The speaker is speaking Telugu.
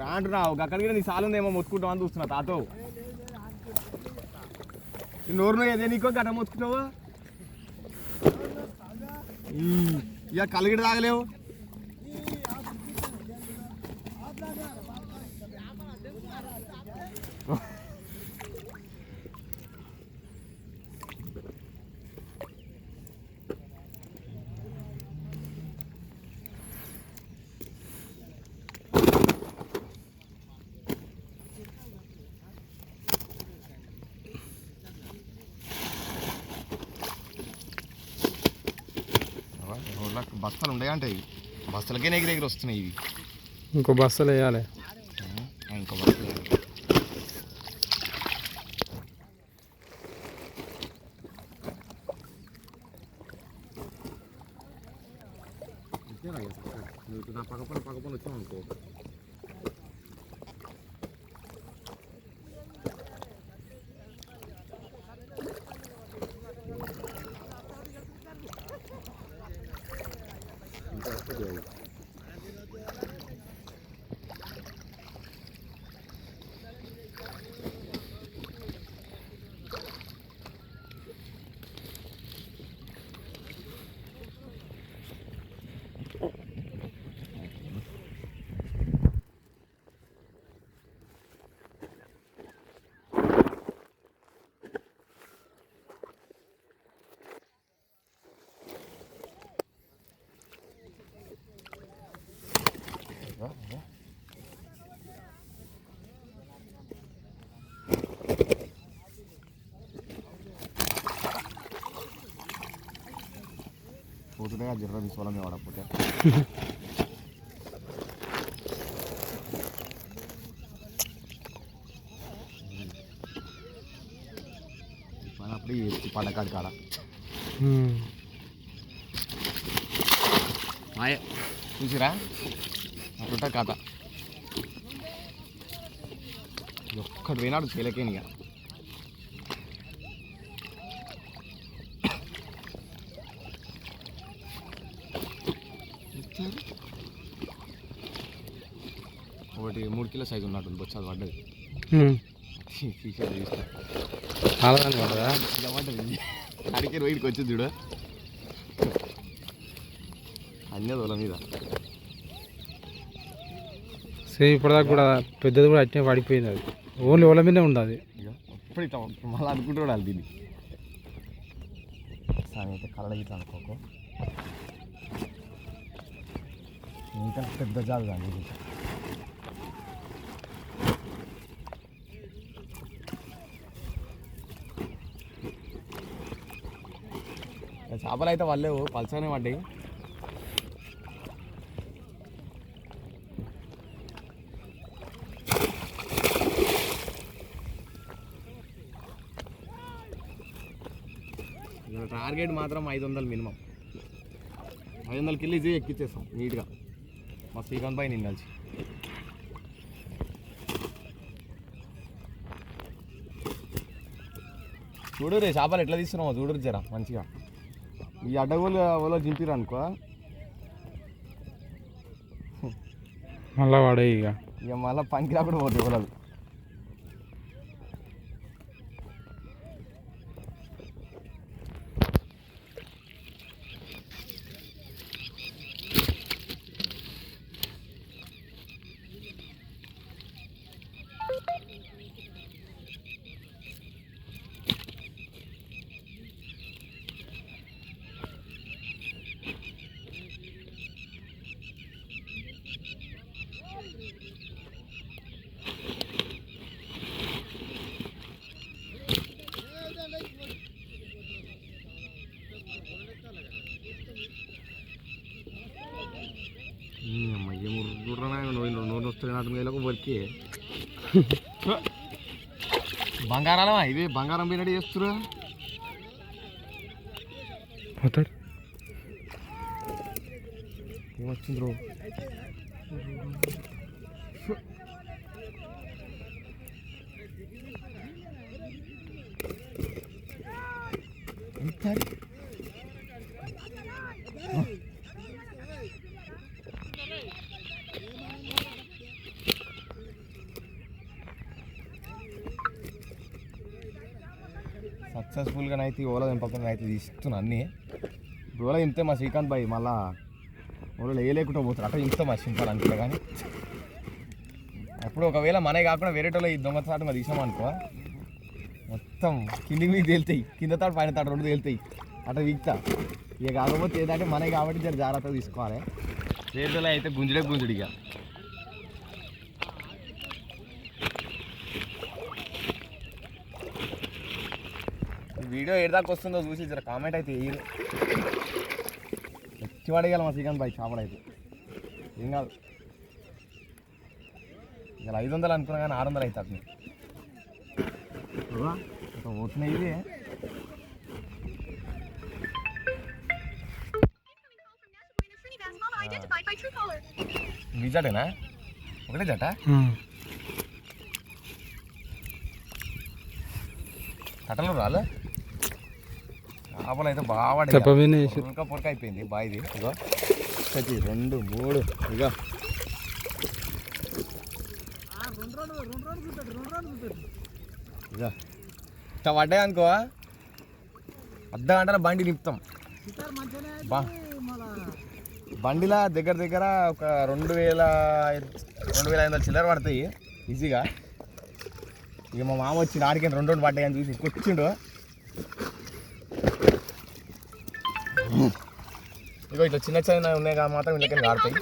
రా అంటున్నావు అక్కడికి నీ సాలుందేమో మొత్తుకుంటావు అని చూస్తున్నా తాతో. నోరు ఏదే నీకో గట్ట మొత్తుకుంటావు? ఇక కలిగిడ తాగలేవు? రోడ్లకు బస్తాలు ఉండే అంటే బస్తాలకే ఎగిరి ఎగిరి వస్తున్నాయి ఇవి. ఇంకో బస్సులు వేయాలి. ఇంకో బస్తాలు నా పక్క పని పక్క పని వచ్చాం అనుకో ఇంకా వస్తుంది అది. పోతుండే జర్ర తీసుకోవాలని మేము వాడకపోతే అప్పుడు పడకాడు కాడ మాయ చూసిరా అట్లుంటా కథ ఒక్కడు పోయినాడు చేయలేకేని ఒకటి మూడు కిలో సైజు ఉన్నట్టు వచ్చి అది పడ్డది. తీసేది కదా ఇలా పడ్డది. అడిగే రోడ్కి వచ్చింది చూడు. అన్నీ దొల మీద. సేమ్ ఇప్పటిదాకా కూడా పెద్దది కూడా అట్నే పడిపోయింది అది. ఓన్లీ ఓల మీదే ఉండదు ఇక ఇప్పుడు ఇట్లా మళ్ళీ అనుకుంటున్నాడు దీన్ని. సార్ అయితే కళ్ళ ఇట్లా అనుకోకు. ఇంకా పెద్ద జాబ్ కానీ ఇది. ఇక చేపలు అయితే పడలేవు పలసనే పడ్డాయి. టార్గెట్ మాత్రం ఐదు వందలు మినిమం. ఐదు వందల కిలో ఇది ఎక్కిచ్చేస్తాం నీట్గా. మా శ్రీకాంత్ పై నేను కలిసి. చూడు రే చేపలు ఎట్లా తీస్తున్నావు చూడు జరా మంచిగా. ఈ అడ్డగోలు ఓలో చింపిరు అనుకో. మళ్ళా వాడే ఇక. ఇక మళ్ళీ పనికి రాకుండా ఓలలు వరికి బంగారాలమా ఇది బంగారం పోయినట్టు చేస్తురా పోతాడు ఏమొచ్చింది రో ఎంత సక్సెస్ఫుల్గా అయితే ఓలా దింపకుండా అయితే తీస్తున్నా అన్నీ. ఇప్పుడు ఓలా దింపితే మా శ్రీకాంత్ బాయ్ మళ్ళా ఓలా వేయలేకుండా పోతారు అట్లా ఇంత మా సింపాలి అనుకుంటా కానీ. అప్పుడు ఒకవేళ మనే కాకుండా వేరే వాళ్ళు ఈ దొంగతాటు మరి తీసామనుకో మొత్తం కింది మీద తేలుతాయి. కింద తాడు పైన తాడు రెండు తేలుతాయి. అట్లా వీక్తా. ఇక కాకపోతే ఏదంటే మనే కాబట్టి జర జాగ్రత్తగా తీసుకోవాలి. చేతులు అయితే గుంజుడే గుంజుడు వీడియో ఏదాకా వస్తుందో చూసి జర కామెంట్ అయితే వేయరు. వచ్చి పడగల మా శ్రీకాంత్ బాయ్ చేపలు అయితే. ఏం కాదు. ఇలా ఐదు వందలు అనుకున్నా కానీ ఆరు వందలు అవుతుంది ఇంకా పోతున్నాయి ఇది. మీ జటేనా? ఒకటే జట. కట్టలు రాలు? చేపలు అయితే బాగా వేసి పొరక అయిపోయింది. బాయిది ఇగో ఒకటి రెండు మూడు. ఇగో ఇగో ఇట్లా పడ్డాయి అనుకో. అర్ధ గంటల బండి నింపుతాం. బా. బండిలా దగ్గర దగ్గర ఒక రెండు వేల రెండు వేల ఐదు వందల చిల్లర పడతాయి. ఈజీగా. ఇక మా మామ వచ్చి ఆడికి రెండు రెండు పడ్డాయి అని చూసి కూర్చుండు. ఇట్లా చిన్న చిన్న ఉన్నాయి కదా మాత్రం వీళ్ళకి ఆడతాయి.